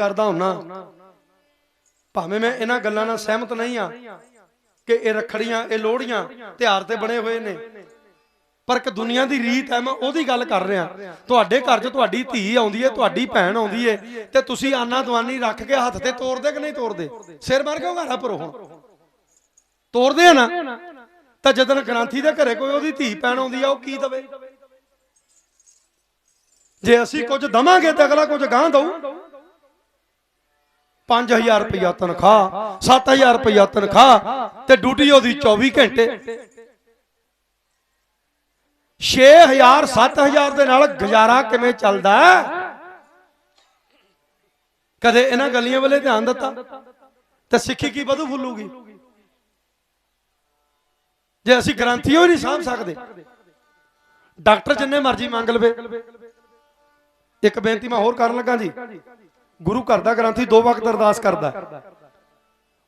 ਕਰਦਾ ਹੁੰਨਾ। ਭਾਵੇਂ ਮੈਂ ਇਹਨਾਂ ਗੱਲਾਂ ਨਾਲ ਸਹਿਮਤ ਨਹੀਂ ਆ ਕਿ ਇਹ ਰਖੜੀਆਂ, ਇਹ ਲੋਹੜੀਆਂ ਤਿਉਹਾਰ ਤੇ ਬਣੇ ਹੋਏ ਨੇ। ਪਰ ਇੱਕ ਦੁਨੀਆ ਦੀ ਰੀਤ ਹੈ, ਮੈਂ ਉਹਦੀ ਗੱਲ ਕਰ ਰਿਹਾ। ਤੁਹਾਡੇ ਘਰ 'ਚ ਤੁਹਾਡੀ ਧੀ ਆਉਂਦੀ ਹੈ ਤੁਹਾਡੀ ਭੈਣ ਆਉਂਦੀ ਹੈ ਤੇ ਤੁਸੀਂ ਆਨਾ ਦਵਾਨੀ ਰੱਖ ਕੇ ਹੱਥ ਤੇ ਤੋੜਦੇ ਕਿ ਨਹੀਂ ਤੋੜਦੇ ਸਿਰ ਮਾਰ ਕਿਉਂ ਘਾਰਾ ਭਰੋ ਹੁਣ। ਤੋੜਦੇ ਆ ਨਾ? ਤਾਂ ਜਦੋਂ ਗ੍ਰਾਂਥੀ ਦੇ ਘਰੇ ਕੋਈ ਉਹਦੀ ਧੀ, ਭੈਣ ਆਉਂਦੀ ਆ, ਉਹ ਕੀ ਦਵੇ? ਜੇ ਅਸੀਂ ਕੁਝ ਦਵਾਂਗੇ ਤਾਂ ਅਗਲਾ ਕੁਝ ਗਾਂ ਦਊ? 5000 ਰੁਪਇਆ ਤਨਖਾਹ 7000 ਰੁਪਇਆ ਤਨਖਾਹ ਤੇ ਡਿਊਟੀ ਉਹਦੀ 24 ਘੰਟੇ। 6000 7000 ਦੇ ਨਾਲ ਗੁਜ਼ਾਰਾ ਕਿਵੇਂ ਚੱਲਦਾ? ਕਦੇ ਇਹਨਾਂ ਗੱਲੀਆਂ ਵੱਲੇ ਧਿਆਨ ਦਿੱਤਾ? ਤੇ ਸਿੱਖੀ ਕੀ ਵਧੂ ਫੁੱਲੂਗੀ? ਜੇ ਅਸੀਂ ਗ੍ਰੰਥੀਓ ਹੀ ਨਹੀਂ ਸਾਂਭ ਸਕਦੇ, ਡਾਕਟਰ ਜਿੰਨੇ ਮਰਜ਼ੀ ਮੰਗ ਲਵੇ। ਇੱਕ ਬੇਨਤੀ ਮੈਂ ਹੋਰ ਕਰਨ ਲੱਗਾ ਜੀ। ਗੁਰੂ ਘਰ ਦਾ ਗ੍ਰੰਥੀ ਦੋ ਵਕਤ ਅਰਦਾਸ ਕਰਦਾ।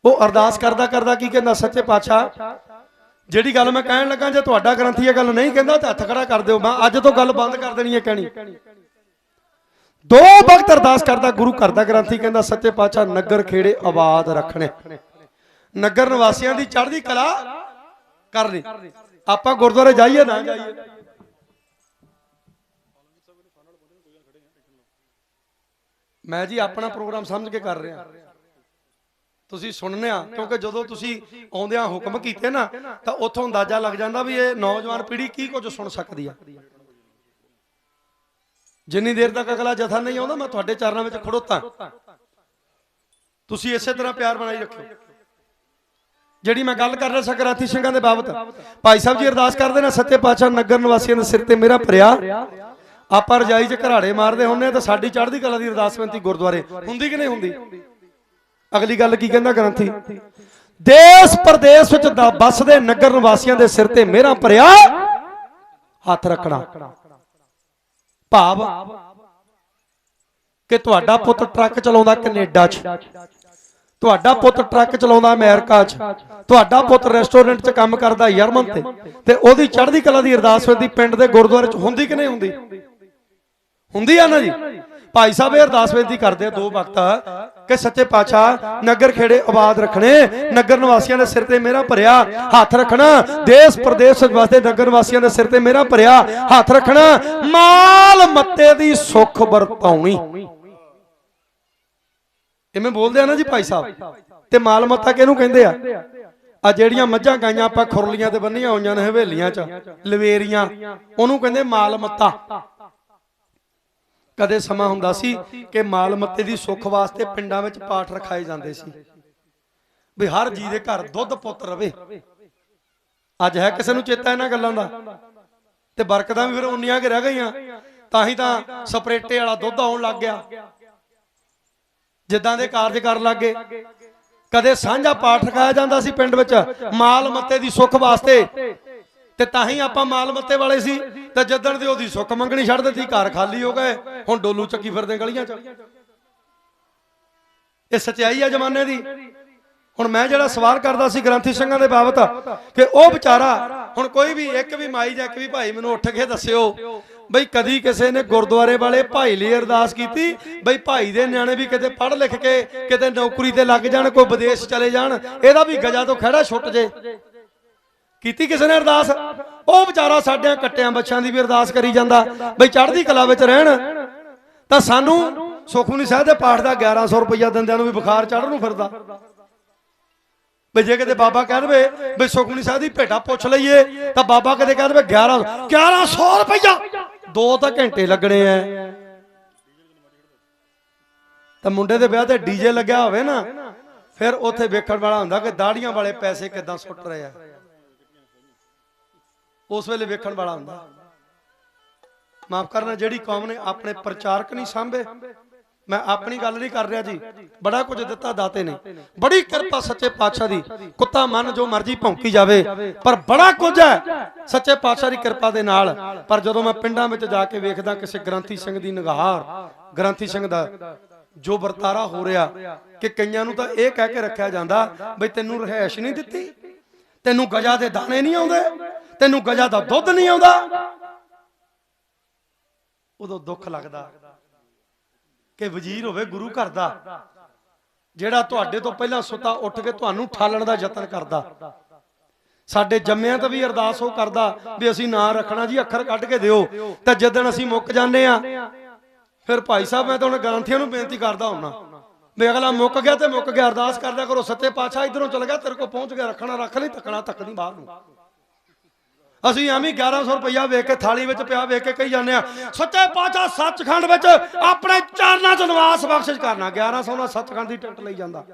ਉਹ ਅਰਦਾਸ ਕਰਦਾ ਕਰਦਾ ਕੀ ਕਹਿੰਦਾ, ਸੱਚੇ ਪਾਤਸ਼ਾਹ, ਜਿਹੜੀ ਗੱਲ ਮੈਂ ਕਹਿਣ ਲੱਗਾ, ਜੇ ਤੁਹਾਡਾ ਗ੍ਰੰਥੀ ਇਹ ਗੱਲ ਨਹੀਂ ਕਹਿੰਦਾ, ਤਾਂ ਹੱਥ ਖੜਾ ਕਰ ਦਿਓ। ਮੈਂ ਅੱਜ ਤੋਂ ਗੱਲ ਬੰਦ ਕਰ ਦੇਣੀ ਹੈ ਕਹਿਣੀ। ਦੋ ਵਕਤ ਅਰਦਾਸ ਕਰਦਾ, ਗੁਰੂ ਘਰ ਦਾ ਗ੍ਰੰਥੀ ਕਹਿੰਦਾ, ਸੱਚੇ ਪਾਤਸ਼ਾਹ, ਨਗਰ ਖੇੜੇ ਆਬਾਦ ਰੱਖਣੇ। ਨਗਰ ਨਿਵਾਸੀਆਂ ਦੀ ਚੜ੍ਹਦੀ ਕਲਾ ਕਰਨੀ। ਆਪਾਂ ਗੁਰਦੁਆਰੇ ਜਾਈਏ ਨਾ? ਜਾਈਏ ਮੈਂ ਜੀ ਆਪਣਾ ਪ੍ਰੋਗਰਾਮ ਸਮਝ ਕੇ ਕਰ ਰਿਹਾ। ਤੁਸੀਂ ਸੁਣਨੇ ਆ ਕਿਉਂਕਿ ਜਦੋਂ ਤੁਸੀਂ ਆਉਂਦਿਆਂ ਹੁਕਮ ਕੀਤੇ ਨਾ, ਤਾਂ ਉੱਥੋਂ ਅੰਦਾਜ਼ਾ ਲੱਗ ਜਾਂਦਾ ਵੀ ਇਹ ਨੌਜਵਾਨ ਪੀੜ੍ਹੀ ਕੀ ਕੁਝ ਸੁਣ ਸਕਦੀ ਆ। ਜਿੰਨੀ ਦੇਰ ਤੱਕ ਅਗਲਾ ਜਥਾ ਨਹੀਂ ਆਉਂਦਾ, ਮੈਂ ਤੁਹਾਡੇ ਚਰਨਾਂ ਵਿੱਚ ਖੜੋਤਾ। ਤੁਸੀਂ ਇਸੇ ਤਰ੍ਹਾਂ ਪਿਆਰ ਬਣਾਈ ਰੱਖਿਓ। ਜਿਹੜੀ ਮੈਂ ਗੱਲ ਕਰ ਰਿਹਾ ਸਕਰਾਤੀ ਸਿੰਘਾਂ ਦੇ ਬਾਬਤ, ਭਾਈ ਸਾਹਿਬ ਜੀ ਅਰਦਾਸ ਕਰਦੇ ਨੇ, ਸੱਚੇ ਪਾਤਸ਼ਾਹ ਨਗਰ ਨਿਵਾਸੀਆਂ ਦੇ ਸਿਰ ਤੇ ਮੇਰਾ ਭਰਿਆ। ਆਪਾਂ ਰਜਾਈ 'ਚ ਘਰਾੜੇ ਮਾਰਦੇ ਹੁੰਨੇ ਆ ਤਾਂ ਸਾਡੀ ਚੜ੍ਹਦੀ ਕਲਾ ਦੀ ਅਰਦਾਸ ਬੇਨਤੀ ਗੁਰਦੁਆਰੇ। ਹੁੰਦੀ ਕਿ ਨਹੀਂ ਹੁੰਦੀ? ਅਗਲੀ ਗੱਲ ਕੀ ਕਹਿੰਦਾ ਗ੍ਰੰਥੀ? ਦੇਸ਼ ਪ੍ਰਦੇਸ਼ ਵਿੱਚ ਦਾ ਬਸਦੇ ਨਗਰ ਨਿਵਾਸੀਆਂ ਦੇ ਸਿਰ ਤੇ ਮੇਰਾ ਭਰਿਆ ਹੱਥ ਰੱਖਣਾ। ਭਾਵ ਕਿ ਤੁਹਾਡਾ ਪੁੱਤ ਟਰੱਕ ਚਲਾਉਂਦਾ ਕੈਨੇਡਾ 'ਚ। ਤੁਹਾਡਾ ਪੁੱਤ ਟਰੱਕ ਚਲਾਉਂਦਾ ਅਮਰੀਕਾ 'ਚ। ਤੁਹਾਡਾ ਪੁੱਤ ਰੈਸਟੋਰੈਂਟ 'ਚ ਕੰਮ ਕਰਦਾ ਯਰਮਨ ਤੇ। ਤੇ ਉਹਦੀ ਚੜ੍ਹਦੀ ਕਲਾ ਦੀ ਅਰਦਾਸ ਹੁੰਦੀ ਪਿੰਡ ਦੇ ਗੁਰਦੁਆਰੇ 'ਚ। ਹੁੰਦੀ ਕਿ ਨਹੀਂ ਹੁੰਦੀ? ਹੁੰਦੀ ਆ ਨਾ ਜੀ? ਭਾਈ ਸਾਹਿਬ, ਇਹ ਅਰਦਾਸ ਬੇਨਤੀ ਕਰਦੇ ਆ ਦੋ ਵਕਤ ਕਿ ਸੱਚੇ ਪਾਤਸ਼ਾਹ ਨਗਰ ਖੇੜੇ ਆਬਾਦ ਰੱਖਣੇ, ਨਗਰ ਨਿਵਾਸੀਆਂ ਦੇ ਸਿਰ ਤੇ ਮੇਰਾ ਭਰਿਆ ਹੱਥ ਰੱਖਣਾ, ਦੇਸ਼ ਪ੍ਰਦੇਸ਼ ਵਾਸਤੇ ਨਗਰ ਨਿਵਾਸੀਆਂ ਦੇ ਸਿਰ ਤੇ ਮੇਰਾ ਭਰਿਆ ਹੱਥ ਰੱਖਣਾ, ਮਾਲ ਮੱਤੇ ਦੀ ਸੁੱਖ ਵਰਤਾਉਣੀ। ਇਵੇਂ ਬੋਲਦੇ ਆ ਨਾ ਜੀ ਭਾਈ ਸਾਹਿਬ? ਤੇ ਮਾਲ ਮੱਤਾ ਕਿਹਨੂੰ ਕਹਿੰਦੇ ਆ? ਆ ਜਿਹੜੀਆਂ ਮੱਝਾਂ ਗਾਈਆਂ ਆਪਾਂ ਖੁਰਲੀਆਂ ਤੇ ਬੰਨੀਆਂ ਹੋਈਆਂ ਨੇ ਹਵੇਲੀਆਂ 'ਚ, ਲਵੇਰੀਆਂ, ਉਹਨੂੰ ਕਹਿੰਦੇ ਮਾਲ ਮੱਤਾ। ਕਦੇ ਸਮਾਂ ਹੁੰਦਾ ਸੀ ਕਿ ਮਾਲ ਮੱਤੇ ਦੀ ਸੁੱਖ ਵਾਸਤੇ ਪਿੰਡਾਂ ਵਿੱਚ ਪਾਠ ਰਖਾਏ ਜਾਂਦੇ ਸੀ। ਵੀ ਹਰ ਜੀ ਦੇ ਘਰ ਦੁੱਧ ਪੁੱਤ ਰਵੇ। ਅੱਜ ਹੈ ਕਿਸੇ ਨੂੰ ਚੇਤਾ ਇਹਨਾਂ ਗੱਲਾਂ ਦਾ? ਤੇ ਬਰਕਤਾਂ ਵੀ ਫਿਰ ਉਨੀਆਂ ਕਿ ਰਹਿ ਗਈਆਂ। ਤਾਂ ਹੀ ਤਾਂ ਸਪਰੇਟੇ ਵਾਲਾ ਦੁੱਧ ਆਉਣ ਲੱਗ ਗਿਆ। ਜਿੱਦਾਂ ਦੇ ਕਾਰਜ ਕਰਨ ਲੱਗੇ ਕਦੇ ਸਾਂਝਾ ਪਾਠ ਰਖਾਇਆ ਜਾਂਦਾ ਸੀ ਪਿੰਡ ਵਿੱਚ। ਮਾਲ ਮੱਤੇ ਦੀ ਸੁੱਖ ਵਾਸਤੇ ਤੇ ਤਾਂ ਹੀ ਆਪਾਂ ਮਾਲ ਮੱਤੇ ਵਾਲੇ ਸੀ। ਤੇ ਜੱਦਣ ਦੀ ਉਹਦੀ ਸੁੱਖ ਮੰਗਣੀ ਛੱਡ ਦਿੱਤੀ, ਘਰ ਖਾਲੀ ਹੋ ਗਏ। ਹੁਣ ਡੋਲੂ ਚੱਕੀ ਫਿਰਦੇ ਗਲੀਆਂ 'ਚ। ਇਹ ਸਚਾਈ ਆ ਜ਼ਮਾਨੇ ਦੀ। ਹੁਣ ਮੈਂ ਜਿਹੜਾ ਸਵਾਲ ਕਰਦਾ ਸੀ ਗ੍ਰੰਥੀ ਸਿੰਘਾਂ ਦੇ ਬਾਬਤ, ਕਿ ਉਹ ਵਿਚਾਰਾ, ਹੁਣ ਕੋਈ ਵੀ ਇੱਕ ਵੀ ਮਾਈ ਜਾਂ ਇੱਕ ਵੀ ਭਾਈ ਮੈਨੂੰ ਉੱਠ ਕੇ ਦੱਸਿਓ, ਬਈ ਕਦੀ ਕਿਸੇ ਨੇ ਗੁਰਦੁਆਰੇ ਵਾਲੇ ਭਾਈ ਲਈ ਅਰਦਾਸ ਕੀਤੀ? ਬਈ ਭਾਈ ਦੇ ਨਿਆਣੇ ਵੀ ਕਿਤੇ ਪੜ੍ਹ ਲਿਖ ਕੇ, ਕਿਤੇ ਨੌਕਰੀ ਤੇ ਲੱਗ ਜਾਣ, ਕੋਈ ਵਿਦੇਸ਼ ਚਲੇ ਜਾਣ, ਇਹਦਾ ਵੀ ਗਜਾ ਤੋਂ ਖੜਾ ਛੁੱਟ ਜੇ। ਕੀਤੀ ਕਿਸੇ ਨੇ ਅਰਦਾਸ? ਉਹ ਵਿਚਾਰਾ ਸਾਡਿਆਂ ਕੱਟਿਆਂ ਬੱਚਿਆਂ ਦੀ ਵੀ ਅਰਦਾਸ ਕਰੀ ਜਾਂਦਾ। ਬਈ ਚੜ੍ਹਦੀ ਕਲਾ ਵਿੱਚ ਰਹਿਣ। ਤਾਂ ਸਾਨੂੰ ਸੁਖਮਨੀ ਸਾਹਿਬ ਦੇ ਪਾਠ ਦਾ 1100 ਰੁਪਇਆ ਦਿੰਦਿਆਂ ਨੂੰ ਵੀ ਬੁਖਾਰ ਚੜ੍ਹਨ ਨੂੰ ਫਿਰਦਾ। ਬਈ ਜੇ ਕਿਤੇ ਬਾਬਾ ਕਹਿ ਦੇਵੇ ਬਈ ਸੁਖਮਨੀ ਸਾਹਿਬ ਦੀ ਭੇਟਾ ਪੁੱਛ ਲਈਏ, ਤਾਂ ਬਾਬਾ ਕਦੇ ਕਹਿ ਦੇਵੇ 11 1100 ਰੁਪਇਆ ਦੋ ਤਾਂ ਘੰਟੇ ਲੱਗਣੇ ਐ। ਤਾਂ ਮੁੰਡੇ ਦੇ ਵਿਆਹ ਤੇ ਡੀਜੇ ਲੱਗਿਆ ਹੋਵੇ ਨਾ, ਫਿਰ ਉੱਥੇ ਵੇਖਣ ਵਾਲਾ ਹੁੰਦਾ ਕਿ ਦਾੜੀਆਂ ਵਾਲੇ ਪੈਸੇ ਕਿੱਦਾਂ ਸੁੱਟ ਰਹੇ ਆ। ਉਸ ਵੇਲੇ ਵੇਖਣ ਵਾਲਾ ਹੁੰਦਾ। ਮਾਫ ਕਰਨਾ, ਜਿਹੜੀ ਕੌਮ ਨੇ ਆਪਣੇ ਪ੍ਰਚਾਰਕ ਨਹੀਂ ਸਾਂਭੇ, ਮੈਂ ਆਪਣੀ ਗੱਲ ਨਹੀਂ ਕਰ ਰਿਹਾ ਜੀ। ਬੜਾ ਕੁਝ ਦਿੱਤਾ ਦਾਤੇ ਨੇ। ਬੜੀ ਕਿਰਪਾ ਸੱਚੇ ਪਾਤਸ਼ਾਹ ਦੀ। ਕੁੱਤਾ ਮਨ ਜੋ ਮਰਜ਼ੀ ਭੌਂਕੀ ਜਾਵੇ, ਪਰ ਬੜਾ ਕੁਝ ਹੈ ਸੱਚੇ ਪਾਤਸ਼ਾਹ ਦੀ ਕਿਰਪਾ ਦੇ ਨਾਲ। ਪਰ ਜਦੋਂ ਮੈਂ ਪਿੰਡਾਂ ਵਿੱਚ ਜਾ ਕੇ ਵੇਖਦਾ ਕਿਸੇ ਗ੍ਰੰਥੀ ਸਿੰਘ ਦੀ ਨਿਗਾਹ, ਗ੍ਰੰਥੀ ਸਿੰਘ ਦਾ ਜੋ ਵਰਤਾਰਾ ਹੋ ਰਿਹਾ ਕਿ ਕਈਆਂ ਨੂੰ ਤਾਂ ਇਹ ਕਹਿ ਕੇ ਰੱਖਿਆ ਜਾਂਦਾ, ਬਈ ਤੈਨੂੰ ਰਹਿائش ਨਹੀਂ ਦਿੱਤੀ, ਤੈਨੂੰ ਗਜਾ ਦੇ ਦਾਣੇ ਨਹੀਂ ਆਉਂਦੇ ਤੈਨੂੰ ਗਜਾ ਦਾ ਦੁੱਧ ਨਹੀਂ ਆਉਂਦਾ। ਉਦੋਂ ਦੁੱਖ ਲੱਗਦਾ ਕਿ ਵਜ਼ੀਰ ਹੋਵੇ ਗੁਰੂ ਘਰ ਦਾ, ਜਿਹੜਾ ਤੁਹਾਡੇ ਤੋਂ ਪਹਿਲਾਂ ਸੁੱਤਾ ਉੱਠ ਕੇ ਤੁਹਾਨੂੰ ਠਾਲਣ ਦਾ ਯਤਨ ਕਰਦਾ। ਸਾਡੇ ਜੰਮਿਆਂ ਤੇ ਵੀ ਅਰਦਾਸ ਉਹ ਕਰਦਾ ਵੀ ਅਸੀਂ ਨਾਂ ਰੱਖਣਾ ਜੀ, ਅੱਖਰ ਕੱਢ ਕੇ ਦਿਓ। ਤੇ ਜਦੋਂ ਅਸੀਂ ਮੁੱਕ ਜਾਂਦੇ ਆ ਫਿਰ ਭਾਈ ਸਾਹਿਬ ਮੈਂ ਤਾਂ ਹੁਣ ਗ੍ਰੰਥੀਆਂ ਨੂੰ ਬੇਨਤੀ ਕਰਦਾ ਹੁੰਨਾ ਵੀ ਅਗਲਾ ਮੁੱਕ ਗਿਆ ਤੇ ਮੁੱਕ ਗਿਆ, ਅਰਦਾਸ ਕਰਦਾ ਕਰੋ, ਸੱਚੇ ਪਾਤਸ਼ਾਹ ਇਧਰੋਂ ਚਲ ਗਿਆ, ਤੇਰੇ ਕੋਲ ਪਹੁੰਚ ਗਿਆ, ਰੱਖਣਾ ਰੱਖ ਲਈ, ਤੱਕਣਾ ਤੱਕ ਨਹੀਂ ਬਾਹਰ ਨੂੰ। ਅਸੀਂ ਐਵੇਂ 1100 ਰੁਪਇਆ ਵੇਖ ਕੇ ਥਾਲੀ ਵਿੱਚ ਪਿਆ ਵੇਖ ਕੇ ਕਹੀ ਜਾਂਦੇ ਆ, ਸੱਚੇ ਪਾਤਸ਼ਾਹ ਸੱਚਖੰਡ ਵਿੱਚ ਆਪਣੇ ਚਰਨਾਂ 'ਚ ਨਿਵਾਸ ਬਖਸ਼ਿਸ਼ ਕਰਨਾ 1100 ਨਾਲ ਸੱਚਖੰਡ ਦੀ ਟਿਕਟ ਲਈ ਜਾਂਦਾ।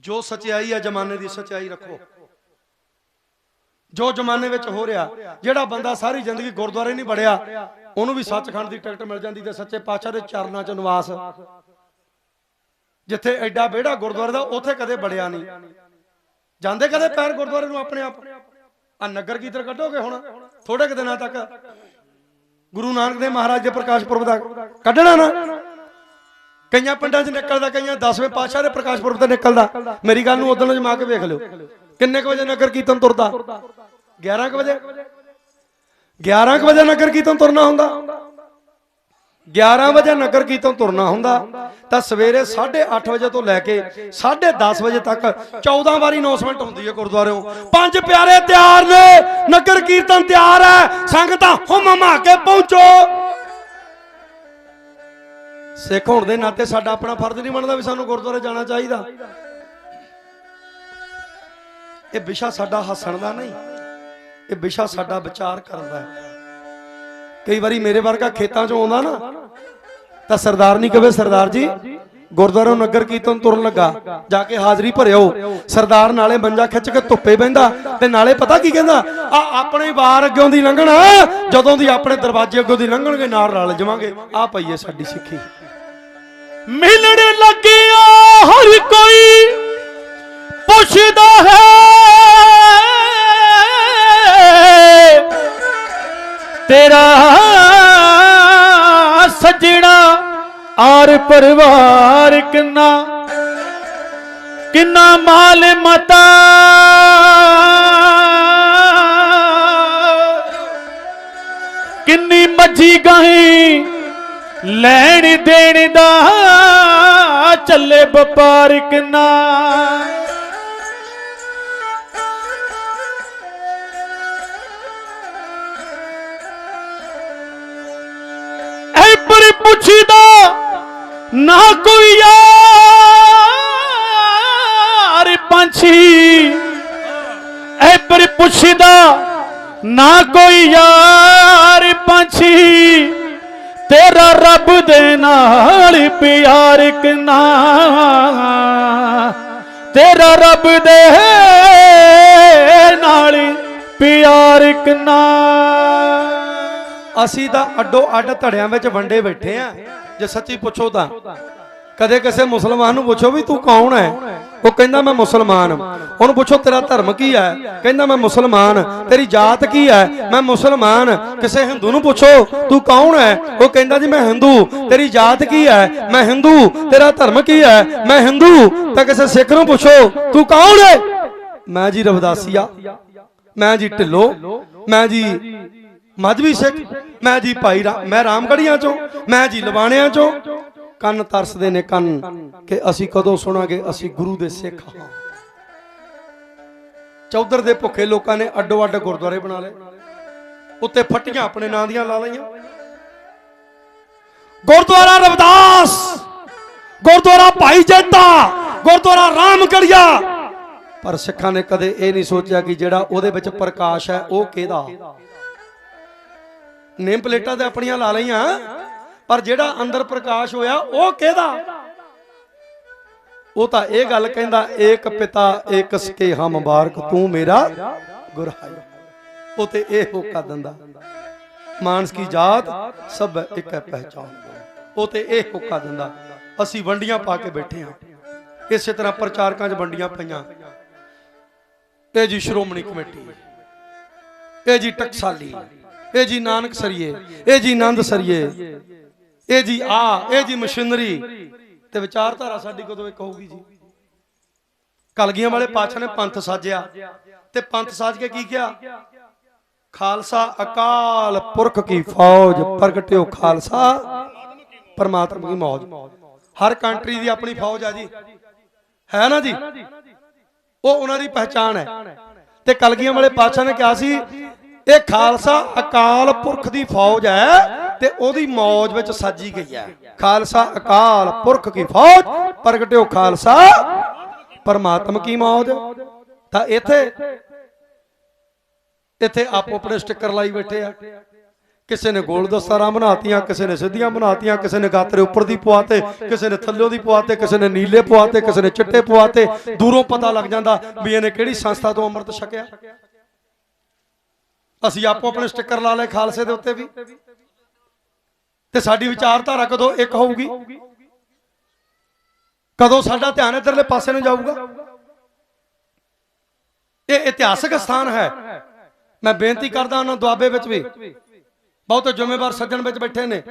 ਜੋ ਸਚਾਈ ਹੈ ਜਮਾਨੇ ਦੀ ਸਚਾਈ ਰੱਖੋ। ਜੋ ਜਮਾਨੇ ਵਿੱਚ ਹੋ ਰਿਹਾ, ਜਿਹੜਾ ਬੰਦਾ ਸਾਰੀ ਜ਼ਿੰਦਗੀ ਗੁਰਦੁਆਰੇ ਨਹੀਂ ਵੜਿਆ, ਉਹਨੂੰ ਵੀ ਸੱਚਖੰਡ ਦੀ ਟਿਕਟ ਮਿਲ ਜਾਂਦੀ ਤੇ ਸੱਚੇ ਪਾਤਸ਼ਾਹ ਦੇ ਚਰਨਾਂ 'ਚ ਨਿਵਾਸ। ਜਿੱਥੇ ਐਡਾ ਵਿਹੜਾ ਗੁਰਦੁਆਰੇ ਦਾ, ਉੱਥੇ ਕਦੇ ਵੜਿਆ ਨਹੀਂ। ਜਾਂਦੇ ਕਦੇ ਪੈਰ ਗੁਰਦੁਆਰੇ ਨੂੰ ਆਪਣੇ ਆਪ? ਆ ਨਗਰ ਕੀਰਤਨ ਕੱਢੋਗੇ ਹੁਣ? ਥੋੜੇ ਕੁ ਦਿਨਾਂ ਤੱਕ? ਗੁਰੂ ਨਾਨਕ ਦੇਵ ਮਹਾਰਾਜ ਦੇ ਪ੍ਰਕਾਸ਼ ਪੁਰਬ ਦਾ ਕੱਢਣਾ ਨਾ? ਕਈਆਂ ਪਿੰਡਾਂ 'ਚ ਨਿਕਲਦਾ, ਕਈਆਂ 10ਵੇਂ ਪਾਤਸ਼ਾਹ ਦੇ ਪ੍ਰਕਾਸ਼ ਪੁਰਬ ਤੇ ਨਿਕਲਦਾ। ਮੇਰੀ ਗੱਲ ਨੂੰ ਉਦੋਂ ਜਮਾ ਕੇ ਵੇਖ ਲਿਓ। ਕਿੰਨੇ ਕੁ ਵਜੇ ਨਗਰ ਕੀਰਤਨ ਤੁਰਦਾ? 11 ਕੁ ਵਜੇ? 11 ਕੁ ਵਜੇ ਨਗਰ ਕੀਰਤਨ ਤੁਰਨਾ ਹੁੰਦਾ। 11 ਵਜੇ ਨਗਰ ਕੀਰਤਨ ਤੁਰਨਾ ਹੁੰਦਾ, ਤਾਂ ਸਵੇਰੇ 8:30 ਵਜੇ ਤੋਂ ਲੈ ਕੇ 10:30 ਵਜੇ ਤੱਕ 14 ਵਾਰੀ ਅਨਾਉਂਸਮੈਂਟ ਹੁੰਦੀ ਹੈ ਗੁਰਦੁਆਰਿਓਂ। ਪੰਜ ਪਿਆਰੇ ਤਿਆਰ ਨੇ, ਨਗਰ ਕੀਰਤਨ ਤਿਆਰ ਹੈ, ਸੰਗਤਾਂ ਹੁਮ ਹਮਾ ਕੇ ਪਹੁੰਚੋ। ਸਿੱਖ ਹੋਣ ਦੇ ਨਾਤੇ ਸਾਡਾ ਆਪਣਾ ਫਰਜ਼ ਨਹੀਂ ਬਣਦਾ ਵੀ ਸਾਨੂੰ ਗੁਰਦੁਆਰੇ ਜਾਣਾ ਚਾਹੀਦਾ। ਇਹ ਵਿਸ਼ਾ ਸਾਡਾ ਹੱਸਣ ਦਾ ਨਹੀਂ, ਇਹ ਵਿਸ਼ਾ ਸਾਡਾ ਵਿਚਾਰ ਕਰਨ ਦਾ ਹੈ। ਕਈ ਵਾਰੀ ਮੇਰੇ ਵਰਗਾ ਖੇਤਾਂ 'ਚੋਂ ਆਉਂਦਾ ਨਾ ਤਾਂ ਸਰਦਾਰ ਨਹੀਂ ਕਵੇ, ਸਰਦਾਰ ਜੀ, ਗੁਰਦੁਆਰਾ ਨਗਰ ਕੀਰਤਨ ਤੁਰਨ ਲੱਗਾ। ਜਾ ਕੇ ਹਾਜ਼ਰੀ ਭਰਿਓ। ਸਰਦਾਰ ਨਾਲੇ ਮੰਜਾ ਖਿੱਚ ਕੇ ਧੁੱਪੇ ਬਹਿੰਦਾ ਤੇ ਨਾਲੇ ਪਤਾ ਕੀ ਕਹਿੰਦਾ? ਆ ਆਪਣੇ ਵਾਰ ਅੱਗੋਂ ਦੀ ਲੰਘਣਾ, ਜਦੋਂ ਦੀ ਆਪਣੇ ਦਰਵਾਜ਼ੇ ਅੱਗੋਂ ਦੀ ਲੰਘਣਗੇ, ਨਾਲ ਰਲ ਜਾਵਾਂਗੇ। ਆ ਪਈਏ ਸਾਡੀ ਸਿੱਖੀ। ਮਿਲਣ ਲੱਗਿਆ ਹਰ ਕੋਈ ਪੁੱਛਦਾ ਹੈ। ਤੇਰਾ ਆਰ ਪਰਿਵਾਰ ਕਿੰਨਾ ਕਿੰਨਾ ਮਾਲ ਮਤਾ। ਕਿੰਨੀ ਮੱਝੀ ਗਾਈ ਲੈਣ ਦੇਣ ਦਾ ਚੱਲੇ ਵਪਾਰ ਕਿੰਨਾ। ਐ ਪਰ ਪੁੱਛਦਾ ਨਾ ਕੋਈ ਯਾਰ ਪੰਛੀ। ਐ ਪਰ ਪੁੱਛਦਾ, ਨਾ ਕੋਈ ਯਾਰ ਪੰਛੀ। ਤੇਰਾ ਰੱਬ ਦੇ ਨਾਲ ਪਿਆਰ ਕਿੰਨਾ। ਤੇਰਾ ਰੱਬ ਦੇ ਨਾਲ ਪਿਆਰ ਕਿੰਨਾ। ਅਸੀਂ ਤਾਂ ਅੱਡੋ ਅੱਡ ਧੜਿਆਂ ਵਿੱਚ ਵੰਡੇ ਬੈਠੇ ਆ। ਜੇ ਸੱਚੀ ਪੁੱਛੋ ਤਾਂ। ਕਦੇ ਕਿਸੇ ਮੁਸਲਮਾਨ ਨੂੰ ਪੁੱਛੋ ਵੀ ਤੂੰ ਕੌਣ ਹੈ ਉਹ ਕਹਿੰਦਾ ਮੈਂ ਮੁਸਲਮਾਨ। ਉਹਨੂੰ ਪੁੱਛੋ ਤੇਰਾ ਧਰਮ ਕੀ ਹੈ ਕਹਿੰਦਾ ਮੈਂ ਮੁਸਲਮਾਨ। ਤੇਰੀ ਜਾਤ ਕੀ ਹੈ ਮੈਂ ਮੁਸਲਮਾਨ। ਕਿਸੇ ਹਿੰਦੂ ਨੂੰ ਪੁੱਛੋ, ਤੂੰ ਕੌਣ ਹੈ ਉਹ ਕਹਿੰਦਾ ਜੀ ਮੈਂ ਹਿੰਦੂ। ਤੇਰੀ ਜਾਤ ਕੀ ਹੈ ਮੈਂ ਹਿੰਦੂ। ਤੇਰਾ ਧਰਮ ਕੀ ਹੈ ਮੈਂ ਹਿੰਦੂ। ਤਾਂ ਕਿਸੇ ਸਿੱਖ ਨੂੰ ਪੁੱਛੋ, ਤੂੰ ਕੌਣ ਹੈ ਮੈਂ ਜੀ ਰਵਦਾਸੀਆ। ਮੈਂ ਜੀ ਢਿੱਲੋ। ਮੈਂ ਜੀ ਮਜਬੀ ਸਿੱਖ, ਮੈਂ ਜੀ ਭਾਈ ਮੈਂ ਰਾਮਗੜੀਆਂ ਚੋਂ, ਮੈਂ ਜੀ ਲਵਾਣਿਆਂ ਚੋਂ। ਕੰਨ ਤਰਸਦੇ ਨੇ ਕੰਨ ਕਿ ਅਸੀਂ ਕਦੋਂ ਸੁਣਾਂਗੇ ਅਸੀਂ ਗੁਰੂ ਦੇ ਸਿੱਖ ਹਾਂ। ਚੌਧਰ ਦੇ ਭੁੱਖੇ ਲੋਕਾਂ ਨੇ ਅੱਡੋ ਅੱਡ ਗੁਰਦੁਆਰੇ ਬਣਾ ਲਏ। ਉੱਤੇ ਫੱਟੀਆਂ ਆਪਣੇ ਨਾਂ ਦੀਆਂ ਲਾ ਲਈਆਂ। ਗੁਰਦੁਆਰਾ ਰਵਿਦਾਸ, ਗੁਰਦੁਆਰਾ ਭਾਈ ਜੈਤਾ ਗੁਰਦੁਆਰਾ ਰਾਮਗੜੀਆ। ਪਰ ਸਿੱਖਾਂ ਨੇ ਕਦੇ ਇਹ ਨਹੀਂ ਸੋਚਿਆ ਕਿ ਜਿਹੜਾ ਉਹਦੇ ਵਿੱਚ ਪ੍ਰਕਾਸ਼ ਹੈ ਉਹ ਕਿਹਦਾ? ਨੇਮ ਪਲੇਟਾਂ ਤੇ ਆਪਣੀਆਂ ਲਾ ਲਈਆਂ, ਪਰ ਜਿਹੜਾ ਅੰਦਰ ਪ੍ਰਕਾਸ਼ ਹੋਇਆ, ਉਹ ਕਿਹਦਾ? ਉਹ ਤਾਂ ਇਹ ਗੱਲ ਕਹਿੰਦਾ, ਏਕ ਪਿਤਾ, ਏਕ ਸਕੇਹਾ ਮੁਬਾਰਕ, ਤੂੰ ਮੇਰਾ ਗੁਰਹਾਈ। ਉਹ ਤੇ ਇਹ ਹੋਕਾ ਦਿੰਦਾ, ਮਾਨਸ ਕੀ ਜਾਤ, ਸਭ ਇੱਕ ਹੈ ਪਹਿਚਾਨ ਉਹ ਤੇ ਇਹ ਹੋਕਾ ਦਿੰਦਾ, ਅਸੀਂ ਵੰਡੀਆਂ ਪਾ ਕੇ ਬੈਠੇ ਹਾਂ ਇਸੇ ਤਰ੍ਹਾਂ ਪ੍ਰਚਾਰਕਾਂ 'ਚ ਵੰਡੀਆਂ ਪਈਆਂ। ਇਹ ਜੀ ਸ਼੍ਰੋਮਣੀ ਕਮੇਟੀ, ਇਹ ਜੀ ਟਕਸਾਲੀ। ਇਹ ਜੀ ਨਾਨਕ ਸਰੀਏ, ਇਹ ਜੀ ਆਨੰਦ ਸਰੀਏ। ਇਹ ਜੀ ਆ, ਇਹ ਜੀ ਮਸ਼ੀਨਰੀ। ਤੇ ਵਿਚਾਰਧਾਰਾ ਸਾਡੀ ਕਦੋਂ ਇੱਕ ਹੋਊਗੀ ਜੀ? ਕਲਗੀਆਂ ਵਾਲੇ ਪਾਤਸ਼ਾਹ ਨੇ ਪੰਥ ਸਾਜਿਆ। ਤੇ ਪੰਥ ਸਾਜ ਕੇ ਕੀ ਕਿਹਾ? ਖਾਲਸਾ ਅਕਾਲ ਪੁਰਖ ਕੀ ਫੌਜ, ਪ੍ਰਗਟਿਓ ਖਾਲਸਾ ਪਰਮਾਤਮਾ ਕੀ ਮੌਜ। ਹਰ ਕੰਟਰੀ ਦੀ ਆਪਣੀ ਫੌਜ ਆ ਜੀ। ਹੈ ਨਾ ਜੀ? ਉਹ ਉਹਨਾਂ ਦੀ ਪਹਿਚਾਣ ਹੈ। ਤੇ ਕਲਗੀਆਂ ਵਾਲੇ ਪਾਤਸ਼ਾਹ ਨੇ ਕਿਹਾ ਸੀ ਇਹ ਖਾਲਸਾ ਅਕਾਲ ਪੁਰਖ ਦੀ ਫੌਜ ਹੈ ਤੇ ਉਹਦੀ ਮੌਜ ਵਿੱਚ ਸਾਜੀ ਗਈ ਹੈ। ਖਾਲਸਾ ਅਕਾਲ ਪੁਰਖ ਕੀ ਫੌਜ। ਪ੍ਰਗਟਿਓ ਖਾਲਸਾ। ਪਰਮਾਤਮਾ ਕੀ ਮੌਜ। ਤਾਂ ਇੱਥੇ ਇੱਥੇ ਆਪੋ ਆਪਣੇ ਸਟicker ਲਾਈ ਬੈਠੇ ਆ। ਕਿਸੇ ਨੇ ਗੋਲ ਦਸਤਾਰਾਂ ਬਣਾਤੀਆਂ, ਕਿਸੇ ਨੇ ਸਿੱਧੀਆਂ ਬਣਾਤੀਆਂ, ਕਿਸੇ ਨੇ ਗਾਤਰੇ ਉੱਪਰ ਦੀ ਪਵਾਤੇ ਕਿਸੇ ਨੇ ਥੱਲਿਓਂ ਦੀ ਪਵਾਤੇ ਕਿਸੇ ਨੇ ਨੀਲੇ ਪਵਾਤੇ ਕਿਸੇ ਨੇ ਚਿੱਟੇ ਪਵਾਤੇ ਦੂਰੋਂ ਪਤਾ ਲੱਗ ਜਾਂਦਾ ਵੀ ਇਹਨੇ ਕਿਹੜੀ ਸੰਸਥਾ ਤੋਂ ਅੰਮ੍ਰਿਤ ਛਕਿਆ। ਅਸੀਂ ਆਪੋ ਆਪਣੇ ਸਟicker ਲਾ ਲਏ ਖਾਲਸੇ ਦੇ ਉੱਤੇ ਵੀ। ਤੇ ਸਾਡੀ ਵਿਚਾਰਧਾਰਾ ਕਦੋਂ ਇੱਕ ਹੋਊਗੀ? ਕਦੋਂ ਸਾਡਾ ਧਿਆਨ ਇਧਰਲੇ ਪਾਸੇ ਨੂੰ ਜਾਊਗਾ? ਇਹ ਇਤਿਹਾਸਕ ਸਥਾਨ ਹੈ। ਮੈਂ ਬੇਨਤੀ ਕਰਦਾ ਉਹਨਾਂ ਦੁਆਬੇ ਵਿੱਚ ਵੀ। ਬਹੁਤ ਜ਼ਿੰਮੇਵਾਰ ਸੱਜਣ ਵਿੱਚ ਬੈਠੇ ਨੇ।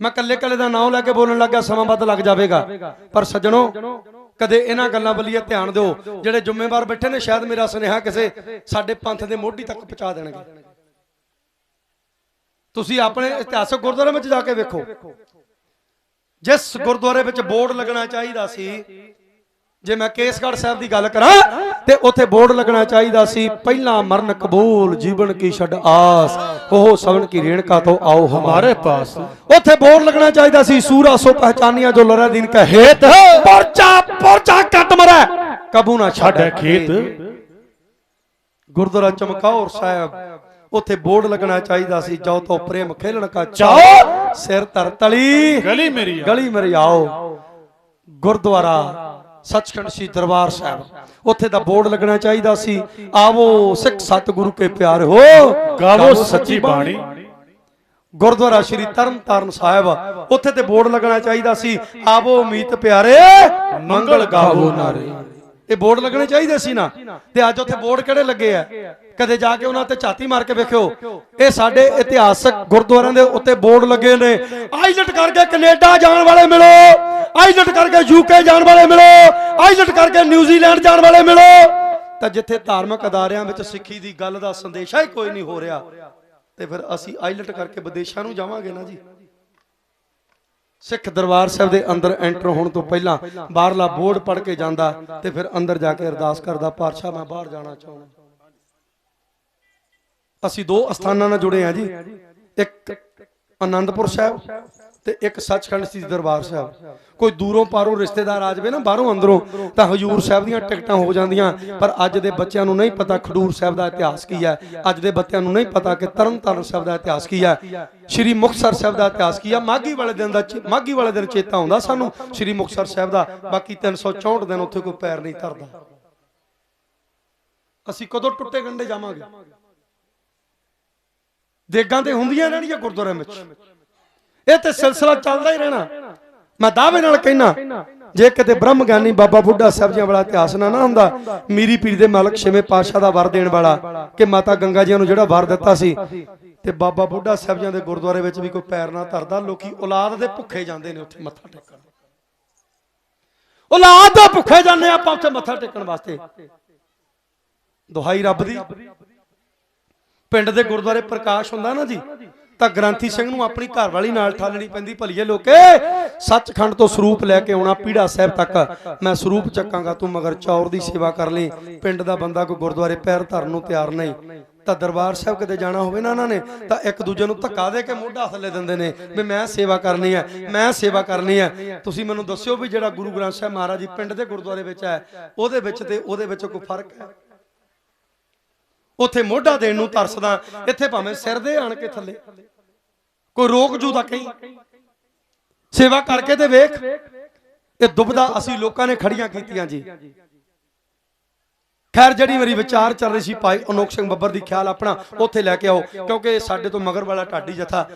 ਮੈਂ ਕੱਲੇ ਕੱਲੇ ਦਾ ਨਾਮ ਲੈ ਕੇ ਬੋਲਣ ਲੱਗਾ, ਸਮਾਂ ਵੱਧ ਲੱਗ ਜਾਵੇਗਾ। ਪਰ ਸੱਜਣੋ, ਕਦੇ ਇਹਨਾਂ ਗੱਲਾਂ ਵੱਲੀਏ ਧਿਆਨ ਦਿਓ, ਜਿਹੜੇ ਜ਼ਿੰਮੇਵਾਰ ਬੈਠੇ ਨੇ, ਸ਼ਾਇਦ ਮੇਰਾ ਸੁਨੇਹਾ ਕਿਸੇ ਸਾਡੇ ਪੰਥ ਦੇ ਮੋਢੀ ਤੱਕ ਪਹੁੰਚਾ ਦੇਣਗੇ। ਤੁਸੀਂ ਆਪਣੇ ਇਤਿਹਾਸਕ ਗੁਰਦੁਆਰੇ ਵਿੱਚ ਜਾ ਕੇ ਵੇਖੋ। ਜਿਸ ਗੁਰਦੁਆਰੇ ਵਿੱਚ ਬੋਰਡ ਲੱਗਣਾ ਚਾਹੀਦਾ ਸੀ, ਜੇ ਮੈਂ ਕੇਸਗੜ੍ਹ ਸਾਹਿਬ ਦੀ ਗੱਲ ਕਰਾਂ, ਤੇ ਉੱਥੇ ਬੋਰਡ ਲੱਗਣਾ ਚਾਹੀਦਾ ਸੀ, ਪਹਿਲਾਂ ਮਰਨ ਕਬੂਲ, ਜੀਵਨ ਕੀ ਛੱਡ ਆਸ। ਉਹ ਸਵਣ ਕੀ ਰੇਣਕਾ ਤੋਂ ਆਓ ਹਮਾਰੇ ਪਾਸ। ਉੱਥੇ ਬੋਰਡ ਲੱਗਣਾ ਚਾਹੀਦਾ ਸੀ ਸੂਰਾ ਸੋ ਪਹਿਚਾਨੀਆਂ ਜੋ ਲੜਾ ਦਿਨ ਕਾ ਹੇਤ। ਪਰਚਾ ਪਰਚਾ ਕੱਟ ਮਰੈ। ਕਬੂ ਨਾ ਛੱਡੈ ਖੇਤ। ਗੁਰਦੁਆਰਾ ਚਮਕੌਰ ਸਾਹਿਬ ਉੱਥੇ ਬੋਰਡ ਲੱਗਣਾ ਚਾਹੀਦਾ ਸੀ ਜੋ ਤੋਂ ਪ੍ਰੇਮ ਖੇਲਣ ਕਾ ਚਾਓ ਸਿਰ ਧਰ ਤਲੀ। ਗਲੀ ਮੇਰੀ। ਗਲੀ ਮੇਰੀ ਆਓ। ਗੁਰਦੁਆਰਾ ਸੱਚਖੰਡ ਸ੍ਰੀ ਦਰਬਾਰ ਸਾਹਿਬ। ਉੱਥੇ ਦਾ ਬੋਰਡ ਲੱਗਣਾ ਚਾਹੀਦਾ ਸੀ। ਆਵੋ ਸਿੱਖ ਸਤਿਗੁਰੂ ਕੇ ਪਿਆਰ ਹੋ। ਗਾਵੋ ਸੱਚੀ ਬਾਣੀ। ਗੁਰਦੁਆਰਾ ਸ੍ਰੀ ਤਰਨਤਾਰਨ ਸਾਹਿਬ ਉੱਥੇ ਤੇ ਬੋਰਡ ਲੱਗਣਾ ਚਾਹੀਦਾ ਸੀ। ਆਵੋ ਮੀਤ ਪਿਆਰੇ ਮੰਗਲ ਗਾਵੋ ਨਾਰੇ। ਇਹ ਬੋਰਡ ਲੱਗਣੇ ਚਾਹੀਦੇ ਸੀ ਨਾ। ਤੇ ਅੱਜ ਉੱਥੇ ਬੋਰਡ ਕਿਹੜੇ ਲੱਗੇ ਆ? ਕਦੇ ਜਾ ਕੇ ਉਹਨਾਂ ਤੇ ਝਾਤੀ ਮਾਰ ਕੇ ਵੇਖਿਓ। ਇਹ ਸਾਡੇ ਇਤਿਹਾਸਕ ਗੁਰਦੁਆਰਿਆਂ ਦੇ ਉੱਤੇ ਬੋਰਡ ਲੱਗੇ ਨੇ। ਆਈਲਟ ਕਰਕੇ ਕੈਨੇਡਾ ਜਾਣ ਵਾਲੇ ਮਿਲੋ। ਆਈਲਟ ਕਰਕੇ ਯੂਕੇ ਜਾਣ ਵਾਲੇ ਮਿਲੋ। ਆਈਲਟ ਕਰਕੇ ਨਿਊਜ਼ੀਲੈਂਡ ਜਾਣ ਵਾਲੇ ਮਿਲੋ। ਤਾਂ ਜਿੱਥੇ ਧਾਰਮਿਕ ਅਦਾਰਿਆਂ ਵਿੱਚ ਸਿੱਖੀ ਦੀ ਗੱਲ ਦਾ ਸੰਦੇਸ਼ਾ ਹੀ ਕੋਈ ਨਹੀਂ ਹੋ ਰਿਹਾ, ਤੇ ਫਿਰ ਅਸੀਂ ਆਈਲਟ ਕਰਕੇ ਵਿਦੇਸ਼ਾਂ ਨੂੰ ਜਾਵਾਂਗੇ ਨਾ ਜੀ। ਸਿੱਖ ਦਰਬਾਰ ਸਾਹਿਬ ਦੇ ਅੰਦਰ ਐਂਟਰ ਹੋਣ ਤੋਂ ਪਹਿਲਾਂ ਬਾਹਰਲਾ ਬੋਰਡ ਪੜ੍ਹ ਕੇ ਜਾਂਦਾ ਤੇ ਫਿਰ ਅੰਦਰ ਜਾ ਕੇ ਅਰਦਾਸ ਕਰਦਾ, ਪਾਤਸ਼ਾਹ, ਮੈਂ ਬਾਹਰ ਜਾਣਾ ਚਾਹੁੰਦਾ ਅਸੀਂ ਦੋ ਅਸਥਾਨਾਂ ਨਾਲ ਜੁੜੇ ਆ ਜੀ। ਇੱਕ ਆਨੰਦਪੁਰ ਸਾਹਿਬ ਤੇ ਇੱਕ ਸੱਚਖੰਡ ਸ੍ਰੀ ਦਰਬਾਰ ਸਾਹਿਬ। ਕੋਈ ਦੂਰੋਂ ਪਾਰੋਂ ਰਿਸ਼ਤੇਦਾਰ ਆ ਜਾਵੇ ਨਾ, ਬਾਹਰੋਂ ਅੰਦਰੋਂ, ਤਾਂ ਹਜੂਰ ਸਾਹਿਬ ਦੀਆਂ ਟਿਕਟਾਂ ਹੋ ਜਾਂਦੀਆਂ। ਪਰ ਅੱਜ ਦੇ ਬੱਚਿਆਂ ਨੂੰ ਨਹੀਂ ਪਤਾ ਖਡੂਰ ਸਾਹਿਬ ਦਾ ਇਤਿਹਾਸ ਕੀ ਹੈ। ਅੱਜ ਦੇ ਬੱਚਿਆਂ ਨੂੰ ਨਹੀਂ ਪਤਾ ਕਿ ਤਰਨਤਾਰਨ ਸਾਹਿਬ ਦਾ ਇਤਿਹਾਸ ਕੀ ਹੈ। ਸ਼੍ਰੀ ਮੁਕਤਸਰ ਸਾਹਿਬ ਦਾ ਇਤਿਹਾਸ ਕੀ ਹੈ। ਮਾਗੀ ਵਾਲੇ ਦਿਨ ਦਾ ਚੇ- ਮਾਘੀ ਵਾਲੇ ਦਿਨ ਚੇਤਾ ਆਉਂਦਾ ਸਾਨੂੰ ਸ਼੍ਰੀ ਮੁਕਤਸਰ ਸਾਹਿਬ ਦਾ। ਬਾਕੀ 364 ਦਿਨ ਉੱਥੇ ਕੋਈ ਪੈਰ ਨਹੀਂ ਧਰਦਾ। ਅਸੀਂ ਕਦੋਂ ਟੁੱਟੇ ਗੰਡੇ ਜਾਵਾਂਗੇ? ਦੇਗਾਂ ਤੇ ਹੁੰਦੀਆਂ ਰਹਿਣੀਆਂ ਗੁਰਦੁਆਰਿਆਂ ਵਿੱਚ? ਇਹ ਤੇ ਸਿਲਸਿਲਾ ਚੱਲਦਾ ਹੀ ਰਹਿਣਾ। ਮੈਂ ਦਾਅਵੇ ਨਾਲ ਕਹਿਣਾ ਜੇ ਕਿਤੇ ਬ੍ਰਹਮ ਗਿਆਨੀ ਬਾਬਾ ਬੁੱਢਾ ਸਾਹਿਬ ਜੀਆਂ ਵਾਲਾ ਇਤਿਹਾਸ ਨਾ ਨਾ ਹੁੰਦਾ, ਮੀਰੀ ਪੀਰ ਦੇ ਮਾਲਕ ਛੇਵੇਂ ਪਾਤਸ਼ਾਹ ਦਾ ਵਰ ਦੇਣ ਵਾਲਾ, ਕਿ ਮਾਤਾ ਗੰਗਾ ਜੀ ਨੂੰ ਜਿਹੜਾ ਵਰ ਦਿੱਤਾ ਸੀ, ਤੇ ਬਾਬਾ ਬੁੱਢਾ ਸਾਹਿਬ ਜੀਆਂ ਦੇ ਗੁਰਦੁਆਰੇ ਵਿੱਚ ਵੀ ਕੋਈ ਪੈਰ ਨਾ ਧਰਦਾ, ਲੋਕੀ ਔਲਾਦ ਦੇ ਭੁੱਖੇ ਜਾਂਦੇ ਨੇ ਉੱਥੇ ਮੱਥਾ ਟੇਕਣ। ਔਲਾਦ ਦੇ ਭੁੱਖੇ ਜਾਂਦੇ ਆਪਾਂ ਉੱਥੇ ਮੱਥਾ ਟੇਕਣ ਵਾਸਤੇ। ਦੁਹਾਈ ਰੱਬ ਦੀ। ਪਿੰਡ ਦੇ ਗੁਰਦੁਆਰੇ ਪ੍ਰਕਾਸ਼ ਹੁੰਦਾ ਨਾ ਜੀ, ਤਾਂ ਗ੍ਰੰਥੀ ਸਿੰਘ ਨੂੰ ਆਪਣੀ ਘਰ ਵਾਲੀ ਨਾਲ ਠਾਲਣੀ ਪੈਂਦੀ ਭਲੀਏ ਲੋਕੇ। ਸੱਚਖੰਡ ਤੋਂ ਸਰੂਪ ਲੈ ਕੇ ਆਉਣਾ ਪੀੜਾ ਸਾਹਿਬ ਤੱਕ। ਮੈਂ ਸਰੂਪ ਚੱਕਾਂਗਾ ਤੂੰ, ਮਗਰ ਚੌਰ ਦੀ ਸੇਵਾ ਕਰ ਲਈ। ਪਿੰਡ ਦਾ ਬੰਦਾ ਕੋਈ ਗੁਰਦੁਆਰੇ ਪੈਰ ਧਰਨ ਨੂੰ ਤਿਆਰ ਨਹੀਂ। ਤਾਂ ਦਰਬਾਰ ਸਾਹਿਬ ਕਿਤੇ ਜਾਣਾ ਹੋਵੇ ਨਾ ਉਹਨਾਂ ਨੇ, ਤਾਂ ਇੱਕ ਦੂਜੇ ਨੂੰ ਧੱਕਾ ਦੇ ਕੇ ਮੋਢਾ ਥੱਲੇ ਦਿੰਦੇ ਨੇ ਵੀ ਮੈਂ ਸੇਵਾ ਕਰਨੀ ਹੈ, ਮੈਂ ਸੇਵਾ ਕਰਨੀ ਹੈ। ਤੁਸੀਂ ਮੈਨੂੰ ਦੱਸਿਓ ਵੀ ਜਿਹੜਾ ਗੁਰੂ ਗ੍ਰੰਥ ਸਾਹਿਬ ਮਹਾਰਾਜ ਜੀ ਪਿੰਡ ਦੇ ਗੁਰਦੁਆਰੇ ਵਿੱਚ ਹੈ, ਉਹਦੇ ਵਿੱਚ ਤੇ ਉਹਦੇ ਵਿੱਚ ਕੋਈ ਫ਼ਰਕ ਹੈ? ਉੱਥੇ ਮੋਢਾ ਦੇਣ ਨੂੰ ਤਰਸਦਾ। ਇੱਥੇ ਭਾਵੇਂ ਸਿਰ ਦੇ ਆਣ ਕੇ ਥੱਲੇ। ਕੋਈ ਰੋਕ ਜੂ ਤਾਂ ਕਹੀਂ। ਸੇਵਾ ਕਰਕੇ ਤੇ ਵੇਖ। ਇਹ ਦੁਬਦਾ ਅਸੀਂ ਲੋਕਾਂ ਨੇ ਖੜੀਆਂ ਕੀਤੀਆਂ ਜੀ। ਖੈਰ, ਜਿਹੜੀ ਮੇਰੀ ਵਿਚਾਰ ਚੱਲ ਰਹੀ ਸੀ, ਭਾਈ ਅਨੋਖ ਸਿੰਘ ਬੱਬਰ ਦੀ ਖਿਆਲ ਆਪਣਾ ਉੱਥੇ ਲੈ ਕੇ ਆਓ, ਕਿਉਂਕਿ ਸਾਡੇ ਤੋਂ ਮਗਰ ਵਾਲਾ ਢਾਡੀ ਜਥਾ